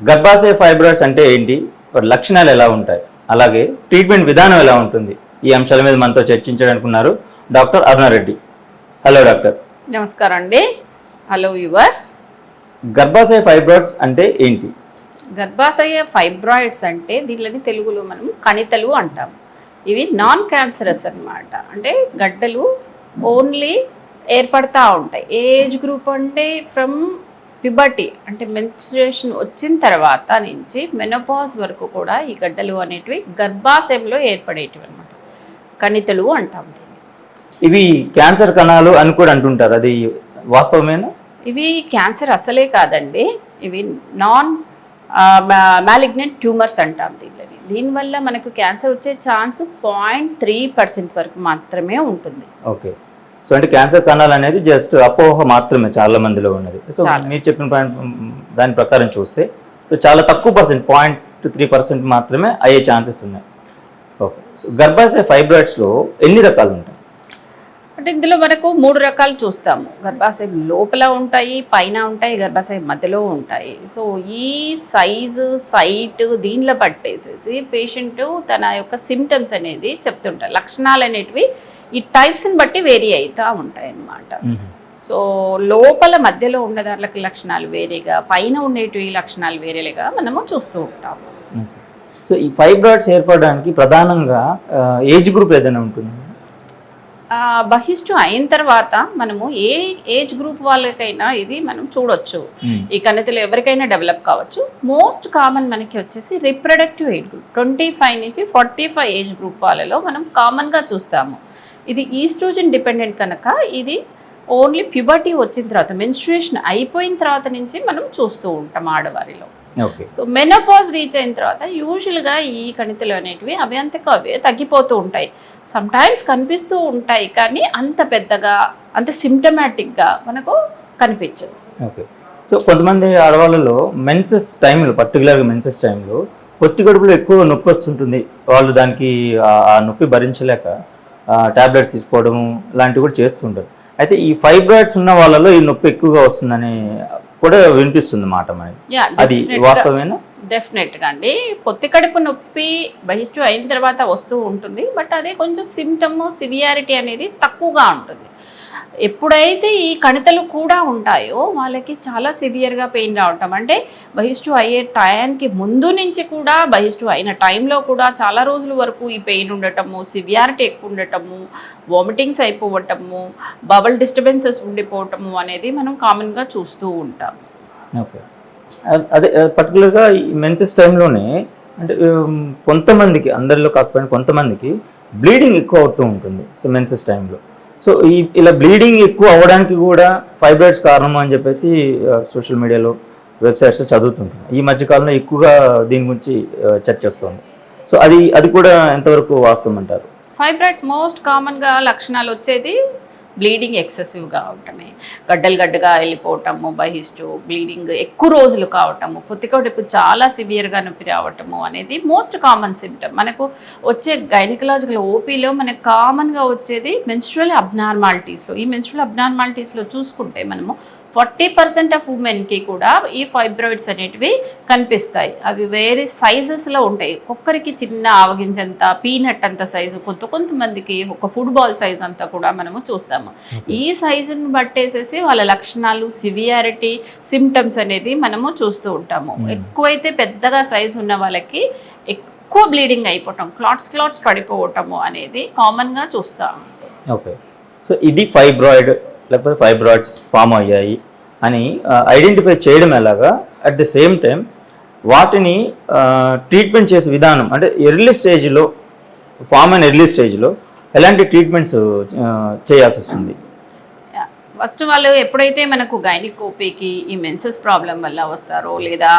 గర్భాశయ ఫైబ్రాయిడ్స్ అంటే ఏంటి? వాటి లక్షణాలు ఎలా ఉంటాయి? అలాగే ట్రీట్మెంట్ విధానం ఎలా ఉంటుంది? ఈ అంశాల మీద మనతో చర్చించడానికి ఉన్నారు డాక్టర్ అరుణారెడ్డి హలో డాక్టర్. నమస్కారం అండి. హలో యువర్స్ గర్భాశయ ఫైబ్రాయిడ్స్ అంటే ఏంటి? గర్భాశయ ఫైబ్రాయిడ్స్ అంటే దీనిని తెలుగులో మనం కణితలు అంటాం. ఇవి నాన్ క్యాన్సరస్ అన్నమాట. అంటే గడ్డలు ఓన్లీ ఏర్పడతా ఉంటాయి. ఏజ్ గ్రూప్ అంటే ఫ్రమ్ పిబర్టీ అంటే మెన్స్ట్రుయేషన్ వచ్చిన తర్వాత నుంచి మెనోపాజ్ వరకు కూడా ఈ గడ్డలు అనేటివి గర్భాశయంలో ఏర్పడేటివి అనమాట కణితలు అంటాం దీన్ని. ఇవి క్యాన్సర్ కణాలు అని కూడా అంటుంటారు. అది వాస్తవమేనా? ఇవి క్యాన్సర్ అసలే కాదండి. ఇవి నాన్ మ్యాలిగ్నెంట్ ట్యూమర్స్ అంటాం దీనిని. దీనివల్ల మనకు క్యాన్సర్ వచ్చే ఛాన్స్ పాయింట్ త్రీ పర్సెంట్ వరకు మాత్రమే ఉంటుంది. ఓకే. సో అంటే క్యాన్సర్ కణాలు అనేది జస్ట్ అపోహ మాత్రమే చాలా మందిలో ఉన్నది. సో. మీరు చెప్పిన పాయింట్ దాని ప్రకారం చూస్తే సో చాలా తక్కువ పర్సెంట్ పాయింట్ త్రీ పర్సెంట్ మాత్రమే అయ్యే ఛాన్సెస్ ఉన్నాయి. ఓకే. సో గర్భాశయ ఫైబ్రాయిడ్స్లో ఎన్ని రకాలు ఉంటాయి? అంటే ఇందులో మనకు మూడు రకాలు చూస్తాము. గర్భాశయం లోపల ఉంటాయి పైన ఉంటాయి గర్భాశయం మధ్యలో ఉంటాయి. సో ఈ సైజు సైట్ దీనిలో పట్టేసేసి పేషెంట్ తన యొక్క సిమ్టమ్స్ అనేది చెప్తుంటారు. లక్షణాలు అనేటివి ఈ టైప్స్ని బట్టి వేరీ అవుతూ ఉంటాయి అన్నమాట సో లోపల మధ్యలో ఉన్న లక్షణాలు వేరేగా పైన ఉండేటివి లక్షణాలు వేరేగా మనము చూస్తూ ఉంటాము. సో ఈ ఫైబ్రాయిడ్స్ ఏర్పడడానికి ప్రధానంగా ఏజ్ గ్రూప్ ఏదైనా ఉంటుంది? బహిష్టు అయిన తర్వాత మనము ఏ ఏజ్ గ్రూప్ వాళ్ళకైనా ఇది మనం చూడొచ్చు. ఈ కణితులు ఎవరికైనా డెవలప్ కావచ్చు. మోస్ట్ కామన్ మనకి వచ్చేసి reproductive age group twenty five నుంచి ఫార్టీ ఫైవ్ ఏజ్ గ్రూప్ వాళ్ళలో మనం కామన్గా చూస్తాము. ఇది ఈస్ట్రోజన్ డిపెండెంట్ కనుక ఇది ఓన్లీ ప్యూబర్టీ వచ్చిన తర్వాత మెన్స్ట్రుయేషన్ అయిపోయిన తర్వాత నుంచి మనం చూస్తూ ఉంటాం ఆడవారిలో. ఓకే. సో మెనోపాజ్ రీచ్ అయిన తర్వాత యూజువల్గా ఈ కణితులు అనేటివి అవి అంతకు అవే తగ్గిపోతూ ఉంటాయి. సమ్ టైమ్స్ కనిపిస్తూ ఉంటాయి కానీ అంత పెద్దగా అంత సిమ్టమాటిక్గా మనకు కనిపించదు. ఓకే. సో కొంతమంది ఆడవాళ్ళలో మెన్సెస్ టైంలో పర్టికులర్గా మెన్సెస్ టైంలో పొత్తి కడుపులో ఎక్కువ నొప్పి వస్తుంటుంది. వాళ్ళు దానికి ఆ నొప్పి భరించలేక టాబ్లెట్స్ తీసుకోవడం లాంటివి కూడా చేస్తుంటారు. అయితే ఈ ఫైబ్రాయిడ్స్ ఉన్న వాళ్ళలో ఈ నొప్పి ఎక్కువగా వస్తుందని కూడా వినిపిస్తుంది మాట మనకి అది వాస్తవమేనా? డెఫినెట్గా అండి. పొత్తి కడుపు నొప్పి బహిష్టు అయిన తర్వాత వస్తూ ఉంటుంది. బట్ అదే కొంచెం సిమ్టమ్ సివియారిటీ అనేది తక్కువగా ఉంటుంది. ఎప్పుడైతే ఈ కణితలు కూడా ఉంటాయో వాళ్ళకి చాలా సివియర్గా పెయిన్ రావటం. అంటే బహిష్టు అయ్యే టయానికి ముందు నుంచి కూడా బహిష్టు అయిన టైంలో కూడా చాలా రోజుల వరకు ఈ పెయిన్ ఉండటము సివియారిటీ ఎక్కువ ఉండటము వామిటింగ్స్ అయిపోవటము బబల్ డిస్టర్బెన్సెస్ ఉండిపోవటము అనేది మనం కామన్గా చూస్తూ ఉంటాం. ఓకే. అదే పర్టికులర్గా ఈ మెన్సెస్ టైంలోనే అంటే కొంతమందికి అందరిలో కాకపోయినా కొంతమందికి బ్లీడింగ్ ఎక్కువ అవుతూ ఉంటుంది. సో మెన్సెస్ టైంలో సో ఈ ఇలా బ్లీడింగ్ ఎక్కువ అవ్వడానికి కూడా ఫైబ్రాయిడ్స్ కారణం అని చెప్పేసి సోషల్ మీడియాలో వెబ్సైట్స్లో చదువుతుంటాను ఈ మధ్యకాలంలో ఎక్కువగా దీని గురించి చర్చ వస్తుంది. సో అది అది కూడా ఎంతవరకు వాస్తవం అంటారు? ఫైబ్రాయిడ్స్ మోస్ట్ కామన్గా లక్షణాలు వచ్చేది బ్లీడింగ్ ఎక్సెసివ్గా అవటమే. గడ్డలు గడ్డగా వెళ్ళిపోవటము బహిష్టు బ్లీడింగ్ ఎక్కువ రోజులు కావటము పొత్తికడుపు చాలా సివియర్గా నొప్పి రావటము అనేది మోస్ట్ కామన్ సిమ్టమ్. మనకు వచ్చే గైనకలాజికల్ ఓపీలో మనకు కామన్గా వచ్చేది మెన్స్ట్రల్ అబ్నార్మాలిటీస్లో. ఈ మెన్స్ట్రల్ అబ్నార్మాలిటీస్లో చూసుకుంటే మనము ఫార్టీ పర్సెంట్ ఆఫ్ ఉమెన్కి కూడా ఈ ఫైబ్రాయిడ్స్ అనేటివి కనిపిస్తాయి. అవి వేరే సైజెస్లో ఉంటాయి. ఒక్కొక్కరికి చిన్న ఆవగింజంత పీనట్ అంత సైజు కొంత కొంతమందికి ఒక ఫుట్బాల్ సైజ్ అంతా కూడా మనము చూస్తాము. ఈ సైజుని బట్టేసేసి వాళ్ళ లక్షణాలు సివియారిటీ సిమ్టమ్స్ అనేది మనము చూస్తూ ఉంటాము. ఎక్కువైతే పెద్దగా సైజు ఉన్న వాళ్ళకి ఎక్కువ బ్లీడింగ్ అయిపోవటం క్లాట్స్ క్లాట్స్ పడిపోవటము అనేది కామన్గా చూస్తాము. ఓకే. సో ఇది ఫైబ్రాయిడ్ లేకపోతే ఫైబ్రాయిడ్స్ ఫామ్ అయ్యాయి అని ఐడెంటిఫై చేయడం ఎలాగా? అట్ ద సేమ్ టైం వాటిని ట్రీట్మెంట్ చేసే విధానం అంటే ఎర్లీ స్టేజ్లో ఫామ్ అండ్ ఎర్లీ స్టేజ్లో ఎలాంటి ట్రీట్మెంట్స్ చేయాల్సి వస్తుంది? ఫస్ట్ వాళ్ళు ఎప్పుడైతే మనకు గైనికోపీకి ఈ మెన్సెస్ ప్రాబ్లం వల్ల వస్తారో లేదా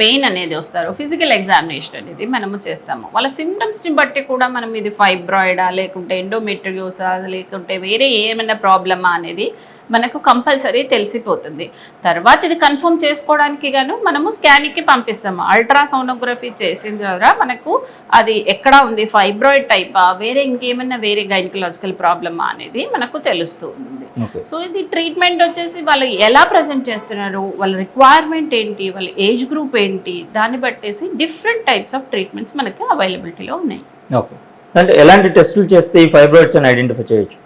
పెయిన్ అనేది వస్తారు. ఫిజికల్ ఎగ్జామినేషన్ అనేది మనము చేస్తాము. వాళ్ళ సిమ్టమ్స్ని బట్టి కూడా మనం ఇది ఫైబ్రాయిడా లేకుంటే ఎండోమెట్రియోసా లేకుంటే వేరే ఏమైనా ప్రాబ్లమా అనేది మనకు కంపల్సరీ తెలిసిపోతుంది. తర్వాత ఇది కన్ఫర్మ్ చేసుకోవడానికి గాను మనము స్కానింగ్కి పంపిస్తాము. అల్ట్రాసోనోగ్రఫీ చేసిన ద్వారా మనకు అది ఎక్కడ ఉంది ఫైబ్రాయిడ్ టైపా వేరే ఇంకేమైనా వేరే గైనకలాజికల్ ప్రాబ్లమా అనేది మనకు తెలుస్తూ ఉంది. సో ఇది ట్రీట్మెంట్ వచ్చేసి వాళ్ళు ఎలా ప్రజెంట్ చేస్తున్నారు వాళ్ళ రిక్వైర్మెంట్ ఏంటి వాళ్ళ ఏజ్ గ్రూప్ ఏంటి దాన్ని బట్టేసి డిఫరెంట్ టైప్స్ ఆఫ్ ట్రీట్మెంట్స్ మనకి అవైలబిలిటీలో ఉన్నాయి. ఓకే. అంటే ఎలాంటి టెస్టులు చేస్తే ఈ ఫైబ్రాయిడ్స్ అని ఐడెంటిఫై చేయొచ్చు?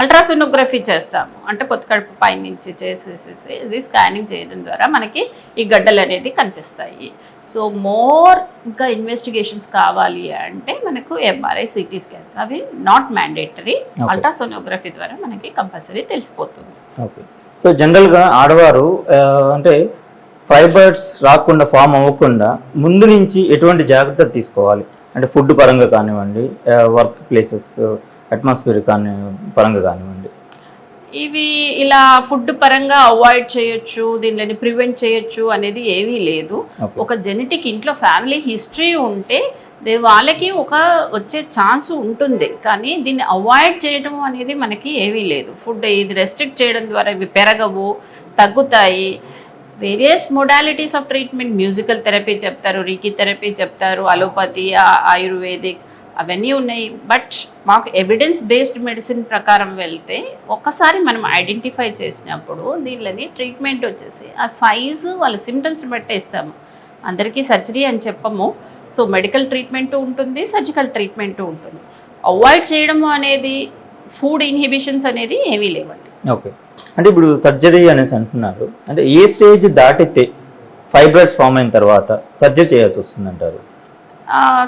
అల్ట్రాసోనోగ్రఫీ చేస్తాము. అంటే పొత్తికడుపు పై నుంచి చేసేసేసి ఇది స్కానింగ్ చేయడం ద్వారా మనకి ఈ గడ్డలు అనేది కనిపిస్తాయి. సో మోర్ ఇంకా ఇన్వెస్టిగేషన్స్ కావాలి అంటే మనకు ఎంఆర్ఐ సిటీ స్కాన్స్ అవి నాట్ మ్యాండేటరీ. అల్ట్రాసోనోగ్రఫీ ద్వారా మనకి కంపల్సరీ తెలిసిపోతుంది. ఓకే సో జనరల్గా ఆడవారు అంటే ఫైబర్స్ రాకుండా ఫామ్ అవ్వకుండా ముందు నుంచి ఎటువంటి జాగ్రత్తలు తీసుకోవాలి? అంటే ఫుడ్ పరంగా కానివ్వండి వర్క్ ప్లేసెస్ అట్మాస్ఫియర్ కానీ పరంగా కానివ్వండి. ఇవి ఇలా ఫుడ్ పరంగా అవాయిడ్ చేయొచ్చు దీనిని ప్రివెంట్ చేయొచ్చు అనేది ఏమీ లేదు. ఒక జెనెటిక్ ఇంట్లో ఫ్యామిలీ హిస్టరీ ఉంటే దే- వాళ్ళకి ఒక వచ్చే ఛాన్స్ ఉంటుంది. కానీ దీన్ని అవాయిడ్ చేయడం అనేది మనకి ఏమీ లేదు. ఫుడ్ ఇది రెస్ట్రిక్ట్ చేయడం ద్వారా ఇవి పెరగవు తగ్గుతాయి. Various modalities of treatment musical therapy చెప్తారు రీకి థెరపీ చెప్తారు అలోపతి ఆయుర్వేదిక్ అవన్నీ ఉన్నాయి. బట్ మాకు ఎవిడెన్స్ బేస్డ్ మెడిసిన్ ప్రకారం వెళ్తే ఒక్కసారి మనం ఐడెంటిఫై చేసినప్పుడు దీనిలోని ట్రీట్మెంట్ వచ్చేసి ఆ సైజు వాళ్ళ సిమ్టమ్స్ బట్టే ఇస్తాము. అందరికీ సర్జరీ అని చెప్పము. సో మెడికల్ ట్రీట్మెంట్ ఉంటుంది సర్జికల్ ట్రీట్మెంట్ ఉంటుంది. అవాయిడ్ చేయడం అనేది ఫుడ్ ఇన్హిబిషన్స్ అనేది ఏమీ లేవండి. ఓకే అంటే ఇప్పుడు సర్జరీ అనేసి అంటున్నారు. అంటే ఏ స్టేజ్ దాటితే ఫైబ్రాయిడ్స్ ఫామ్ అయిన తర్వాత సర్జరీ చేయాల్సి వస్తుందంటారు?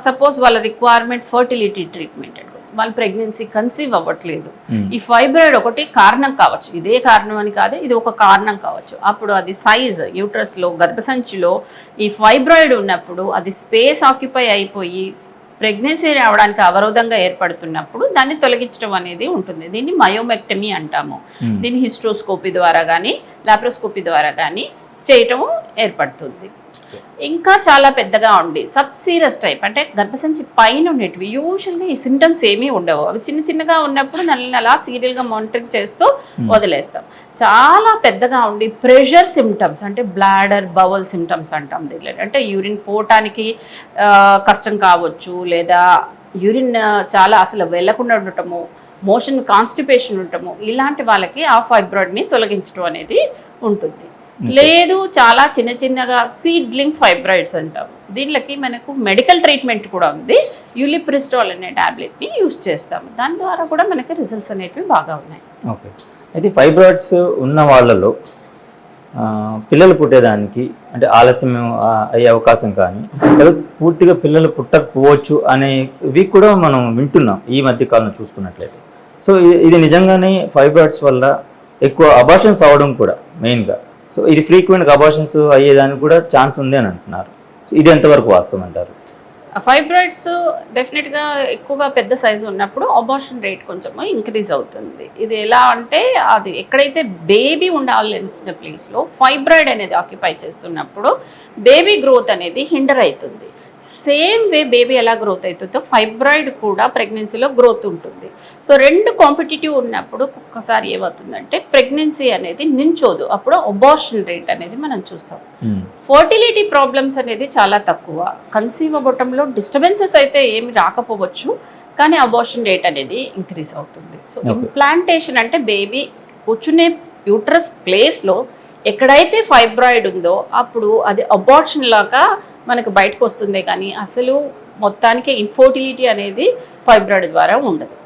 సపోజ్ వాళ్ళ రిక్వైర్మెంట్ ఫర్టిలిటీ ట్రీట్మెంట్ వాళ్ళ ప్రెగ్నెన్సీ కన్సీవ్ అవ్వట్లేదు. Hmm. ఈ ఫైబ్రాయిడ్ ఒకటి కారణం కావచ్చు. ఇదే కారణం అని కాదు ఇది ఒక కారణం కావచ్చు. అప్పుడు అది సైజ్ యూట్రస్లో గర్భసంచిలో ఈ ఫైబ్రాయిడ్ ఉన్నప్పుడు అది స్పేస్ ఆక్యుపై అయిపోయి ప్రెగ్నెన్సీ రావడానికి అవరోధంగా ఏర్పడుతున్నప్పుడు దాన్ని తొలగించడం అనేది ఉంటుంది. దీన్ని మయోమెక్టమీ అంటాము. Hmm. దీన్ని హిస్ట్రోస్కోపీ ద్వారా కానీ లాప్రోస్కోపీ ద్వారా కానీ చేయటం ఏర్పడుతుంది. ఇంకా చాలా పెద్దగా ఉండి సబ్ సీరియస్ టైప్ అంటే గర్భసంచి పైన ఉండేటివి. యూజువల్గా ఈ సిమ్టమ్స్ ఏమీ ఉండవు. అవి చిన్న చిన్నగా ఉన్నప్పుడు నెల అలా సీరియల్గా మానిటరింగ్ చేస్తూ వదిలేస్తాం. చాలా పెద్దగా ఉండి ప్రెషర్ సిమ్టమ్స్ అంటే బ్లాడర్ బవల్ సిమ్టమ్స్ అంటాం దీనిలో అంటే యూరిన్ పోవటానికి కష్టం కావచ్చు లేదా యూరిన్ చాలా అసలు వెళ్ళకుండా ఉండటము మోషన్ కాన్స్టిపేషన్ ఉండటము ఇలాంటి వాళ్ళకి ఆ ఫైబ్రాయిడ్ని తొలగించడం అనేది ఉంటుంది. లేదు చాలా చిన్న చిన్నగా సీడ్లింగ్ ఫైబ్రాయిడ్స్ అంటాం. దీనికి మనకు మెడికల్ ట్రీట్మెంట్ కూడా ఉంది. యూలిప్రిస్టాల్ అనే టాబ్లెట్ని యూస్ చేస్తాం దాని ద్వారా కూడా మనకి రిజల్ట్స్ అనేటివి బాగా ఉన్నాయి. ఓకే అయితే ఫైబ్రాయిడ్స్ ఉన్న వాళ్ళలో పిల్లలు పుట్టేదానికి అంటే ఆలస్యం అయ్యే అవకాశం కానీ లేదా పూర్తిగా పిల్లలు పుట్టకపోవచ్చు అనేవి కూడా మనం వింటున్నాం ఈ మధ్య కాలంలో చూసుకున్నట్లయితే. సో ఇది- ఇది నిజంగానే ఫైబ్రాయిడ్స్ వల్ల ఎక్కువ అబార్షన్స్ అవడం కూడా మెయిన్గా. సో ఇది ఫ్రీక్వెంట్గా అబార్షన్స్ అయ్యేదానికి కూడా ఛాన్స్ ఉంది అని అంటున్నారు. సో ఇది ఎంతవరకు వాస్తవం అంటారు? Uh, ఫైబ్రాయిడ్స్ డెఫినెట్గా ఎక్కువగా పెద్ద సైజు ఉన్నప్పుడు అబార్షన్ రేట్ కొంచెం ఇంక్రీజ్ అవుతుంది. ఇది ఎలా అంటే అది ఎక్కడైతే బేబీ ఉండాల్సిన ప్లేస్లో ఫైబ్రాయిడ్ అనేది ఆక్యుపై చేస్తున్నప్పుడు బేబీ గ్రోత్ అనేది హిండర్ అవుతుంది. సేమ్ వే బేబీ ఎలా గ్రోత్ అవుతుందో ఫైబ్రాయిడ్ కూడా ప్రెగ్నెన్సీలో గ్రోత్ ఉంటుంది. సో రెండు కాంపిటేటివ్ ఉన్నప్పుడు ఒక్కసారి ఏమవుతుందంటే ప్రెగ్నెన్సీ అనేది నించోదు. అప్పుడు అబార్షన్ రేట్ అనేది మనం చూస్తాం. ఫర్టిలిటీ ప్రాబ్లమ్స్ అనేది చాలా తక్కువ. కన్సీవ్ అవ్వటంలో డిస్టర్బెన్సెస్ అయితే ఏమి రాకపోవచ్చు. కానీ అబార్షన్ రేట్ అనేది ఇంక్రీజ్ అవుతుంది. సో. ఇంప్లాంటేషన్ అంటే బేబీ కూర్చునే యూట్రస్ ప్లేస్లో ఎక్కడైతే ఫైబ్రాయిడ్ ఉందో అప్పుడు అది అబార్షన్ లాగా మనకు బయటకు వస్తుందే కానీ అసలు మొత్తానికి ఇన్ఫర్టిలిటీ అనేది ఫైబ్రాయిడ్ ద్వారా ఉండదు.